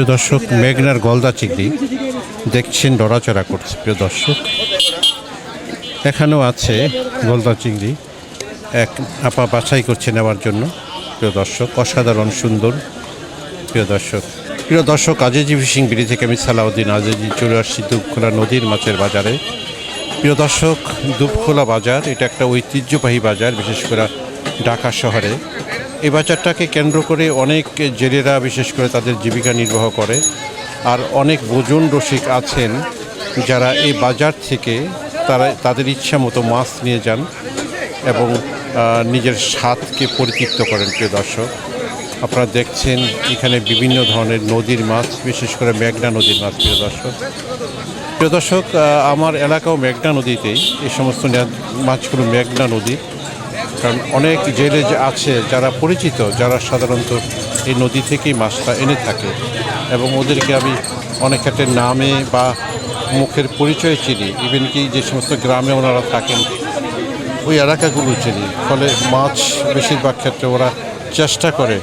প্রিয় দর্শক, মেঘনার গলদা চিংড়ি। দেখছেন ডরাচড়া করছে, প্রিয় দর্শক। এখানেও আছে গলদা চিংড়ি, এক আপা বাছাই করছে নেওয়ার জন্য, প্রিয় দর্শক। অসাধারণ, সুন্দর, প্রিয় দর্শক। প্রিয় দর্শক, আজিজি ফিশিং বিড়ি থেকে আমি সালাউদ্দিন আজিজি চলে আসছি দুপখোলা নদীর মাছের বাজারে। প্রিয় দর্শক দুপখোলা বাজার, এটা একটা ঐতিহ্যবাহী বাজার, বিশেষ করে ঢাকা শহরে। এই বাজারটাকে কেন্দ্র করে অনেক জেলেরা, বিশেষ করে তাদের জীবিকা নির্বাহ করে। আর অনেক বোজন রসিক আছেন যারা এই বাজার থেকে তারা, তাদের ইচ্ছা মতো মাছ নিয়ে যান এবং নিজের স্বাদকে পরিতৃপ্ত করেন, প্রিয় দর্শক। আপনারা দেখছেন এখানে বিভিন্ন ধরনের নদীর মাছ, বিশেষ করে মেঘনা নদীর মাছ, প্রিয় দর্শক। প্রিয় দর্শক আমার এলাকাও মেঘনা নদীতেই। এই সমস্ত মাছগুলো মেঘনা নদী কারণ অনেক জেলে আছে যারা পরিচিত, যারা সাধারণত এই নদী থেকেই মাছটা এনে থাকে এবং ওদেরকে আমি অনেক ক্ষেত্রে নামে বা মুখের পরিচয় চিনি। ইভেন কি যে সমস্ত গ্রামে ওনারা থাকেন, ওই এলাকাগুলো চিনি। ফলে মাছ বেশিরভাগ ক্ষেত্রে ওরা চেষ্টা করে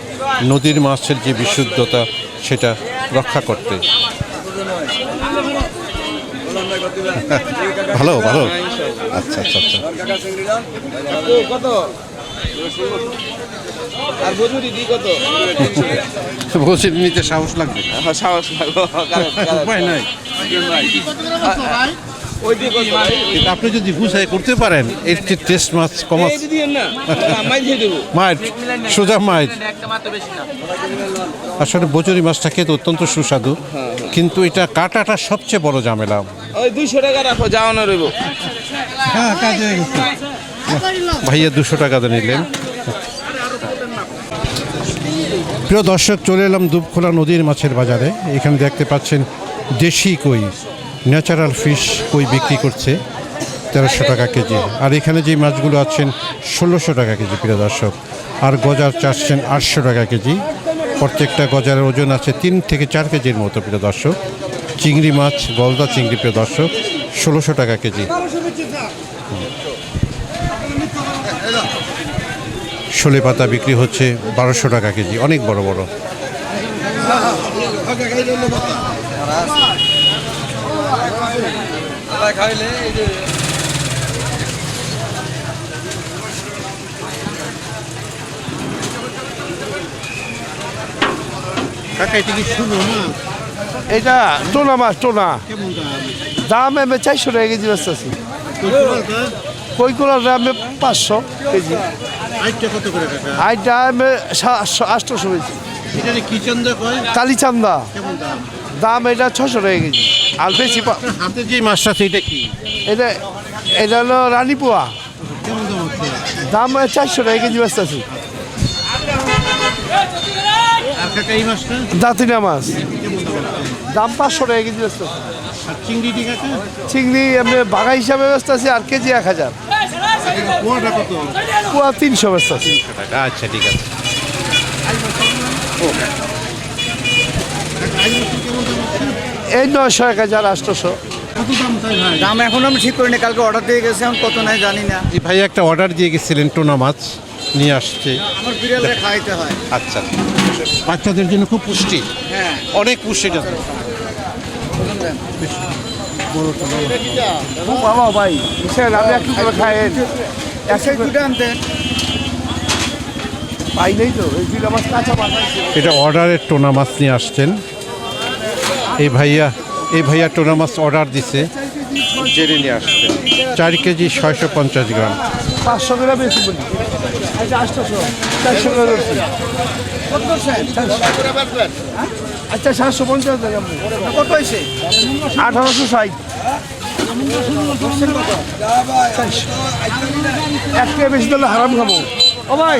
নদীর মাছের যে বিশুদ্ধতা, সেটা রক্ষা করতে। ভালো ভালো। আচ্ছা আচ্ছা আচ্ছা। কত আর মজুরি দি কত বলছি নিতে সাহস লাগবে। সাহস লাগবে উপায় নাই। কিন্তু আপনি যদি বুঝাই করতে পারেন এর যে টেস্ট মাছ কমাস। এই দিয়ে না। মাই দিয়ে দেবো। মাছ সোজা মাছ আসলে বজরি মাছটা খেতে অত্যন্ত সুস্বাদু কিন্তু এটা কাটাটা সবচেয়ে বড় ঝামেলা। ওই দুইশো টাকা রাখো যাও না রইব। হ্যাঁ কাজে গেছে। ভাইয়া দুশো টাকা দিয়ে নিলেন। প্রিয় দর্শক চলে এলাম দুবখোলা নদীর মাছের বাজারে। এখানে দেখতে পাচ্ছেন দেশি কই। ন্যাচারাল ফিশ কই বিক্রি করছে? তেরোশো টাকা কেজি। আর এখানে যে মাছগুলো আছেন, ষোলোশো টাকা কেজি, প্রিয় দর্শক। আর গজার চাচ্ছেন আটশো টাকা কেজি। প্রত্যেকটা গজারের ওজন আছে তিন থেকে চার কেজির মতো, প্রিয় দর্শক। চিংড়ি মাছ, গলদা চিংড়ি, প্রিয় দর্শক, ষোলোশো টাকা কেজি। শোলে পাতা বিক্রি হচ্ছে বারোশো টাকা কেজি, অনেক বড় বড়। কাকা এটা কি শুনো না। এটা টোনা মাছ টোনা দাম এমে চারশো টাকা কেজি ব্যস্ত আছি। কইকুলার দামে পাঁচশো কেজি। এটা কি চন্দা কয়? কালিচান্দা দাম এটা ছশো টাকা কেজি। আর বেশি পা- হাতে যে মাছটা আছে এটা কি? এটা এটা হলো রানীপুয়া। কেমন দাম হচ্ছে দাম চারশো টাকা কেজি ব্যস্ত আছি। আর কাকা এই মাছটা? দাঁতিনা মাছ। দাম পাঁচশো টাকা কেজি ব্যস্ত আছি। আর চিংড়িটি কাকা? চিংড়ি এমনি বাঘা হিসাবে ব্যস্ত আছি আর কেজি এক হাজার। পোয়াটা কত? তিনশো ব্যস্ত আছি। আচ্ছা ঠিক আছে। এই নয়শো এক হাজার আটশোশো দাম এখন আমি ঠিক করিনি কালকে অর্ডার দিয়ে গেছি এখন কত নাই জানি না। এই ভাই একটা অর্ডার দিয়ে গেছিলেন টোনা মাছ নিয়ে আসছে। আমার বিড়ালে খাইতে হয়। আচ্ছা। বাচ্চাদের জন্য খুব পুষ্টি। হ্যাঁ। অনেক পুষ্টি বাবা ভাই। আপনি একটু করে খায়েন। একশো দুটো আনতেন। পাই নেই তো এই দুইটা মাছ কাঁচা মাছ এটা অর্ডারের টোনা মাছ নিয়ে আসছেন। ভাইয়া এই ভাইয়া টোনা মাছ অর্ডার দিছে। জেনে নিয়ে আসছেন চার কেজি ছয়শো পঞ্চাশ গ্রাম। পাঁচশো গ্রাম আচ্ছা চারশো গ্রাম আচ্ছা সাতশো পঞ্চাশ কত হয়েছে? আঠারোশো ষাট। এক টাকা বেশি দিলে হারাম খাব। ও ভাই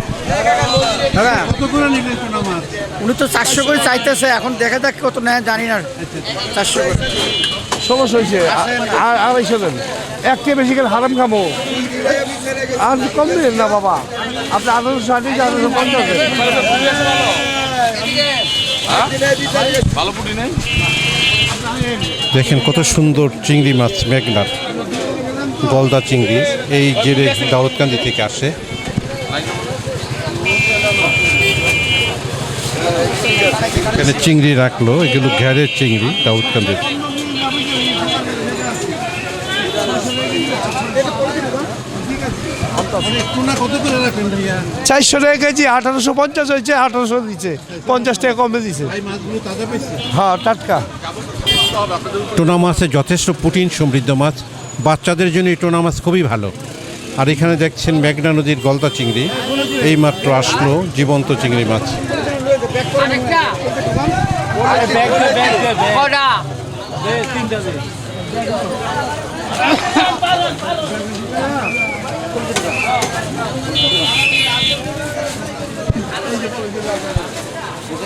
দাদা করে উনি তো চারশো করে চাইতেছে এখন দেখা যাক কত নেয় জানি না। চারশো করে। সমস্যা হয়েছে আর আড়াইশো দেন। একটা বেশি গেলে হারাম খামো আর কম দিলেন না বাবা। আপনি আঠারোশো ষাট আঠারোশো পঞ্চাশ দেখেন কত সুন্দর চিংড়ি মাছ মেঘনার গলদা চিংড়ি। এই জেলে দাউদকান্দি থেকে আসে। এখানে চিংড়ি রাখল এগুলো ঘেরের চিংড়ি দাউদকান্দির চারশো টাকা কেজি আঠারোশো পঞ্চাশ হয়েছে আঠারোশো দিচ্ছে পঞ্চাশ টাকা কমে দিচ্ছে হ্যাঁ টাটকা। টোনা মাছে যথেষ্ট প্রোটিন সমৃদ্ধ মাছ। বাচ্চাদের জন্য এই টোনা মাছ খুবই ভালো। আর এখানে দেখছেন মেঘনা নদীর গলদা চিংড়ি। এই মাত্র আসলো জীবন্ত চিংড়ি মাছ।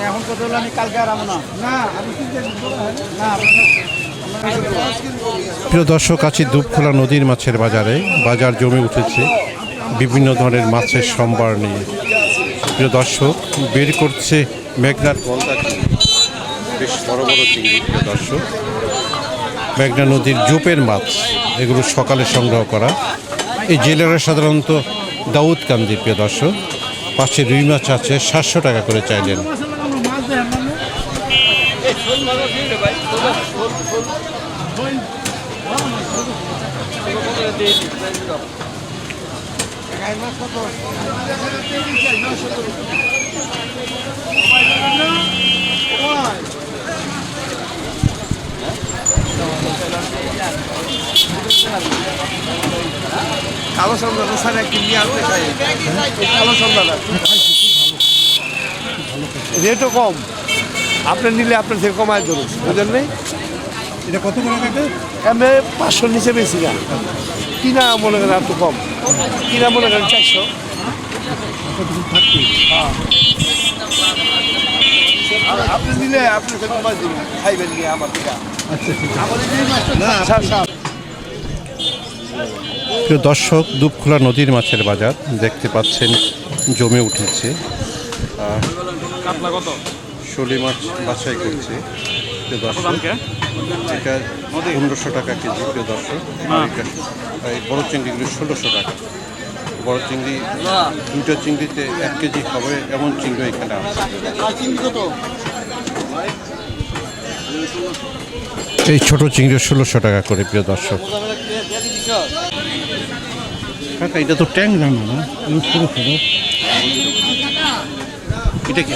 এখন কত হলো? আমি কালকে আর আমো না না আমি প্রিয় দর্শক আছি দুপখোলা নদীর মাছের বাজারে। বাজার জমে উঠেছে বিভিন্ন ধরনের মাছের সম্ভার নিয়ে। প্রিয় দর্শক বের করছে মেঘনার গলদা চিংড়ি বেশ বড় বড় চিংড়ি প্রিয় দর্শক। মেঘনা নদীর জোপের মাছ এগুলো সকালে সংগ্রহ করা। এই জেলেরা সাধারণত দাউদকান্দি প্রিয় দর্শক। পাশে রুই মাছ আছে সাতশো টাকা করে চাইলেন। স্যার একদিন নিয়ে আসতে কালো সন্ধ্যাটা রেটও কম। আপনি নিলে আপনার থেকে কমায় ধরুন বুঝলেন নেই? এটা কত করে টাকা এমনি পাঁচশোর নিচে বেশি না। কিনা মনে করেন একটু কম। কিনা মনে করেন চারশো। আপনি নিলে থেকে দিবেন খাইবেন আমার থেকে। আচ্ছা ঠিক প্রিয় দর্শক দুপখোলা নদীর মাছের বাজার দেখতে পাচ্ছেন জমে উঠেছে। শোলি মাছ বাছাই করছে প্রিয় দর্শক। এটা পনেরোশো টাকা কেজি প্রিয় দর্শক। এই বড় চিংড়িগুলো ষোলোশো টাকা। বড় চিংড়ি দুটো চিংড়িতে এক কেজি হবে এমন চিংড়ি এখানে আছে। এই ছোট চিংড়ি ষোলোশো টাকা করে প্রিয় দর্শক। কাকা এটা তো ট্যাং রান্না না? ছোটো ছোটো এটা কি?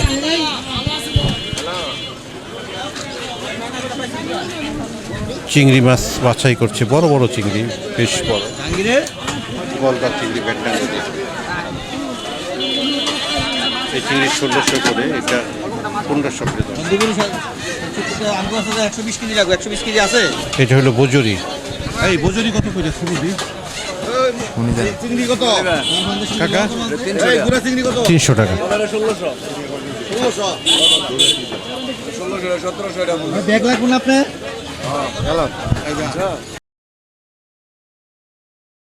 চিংড়ি মাছ বাছাই করছে বড় বড় চিংড়ি বেশ বড়। গলদা চিংড়ি ব্যাটটা এই চিংড়ি ষোলোশো করে এটা পনেরোশো করে দাম। একশো বিশ কেজি লাগবে একশো বিশ কেজি আছে? এটা হলো বজুরি। এই বজুরি কত করে? শুরু চিংড়ি তিনশো টাকা। ব্যাগ লাগবে না আপনার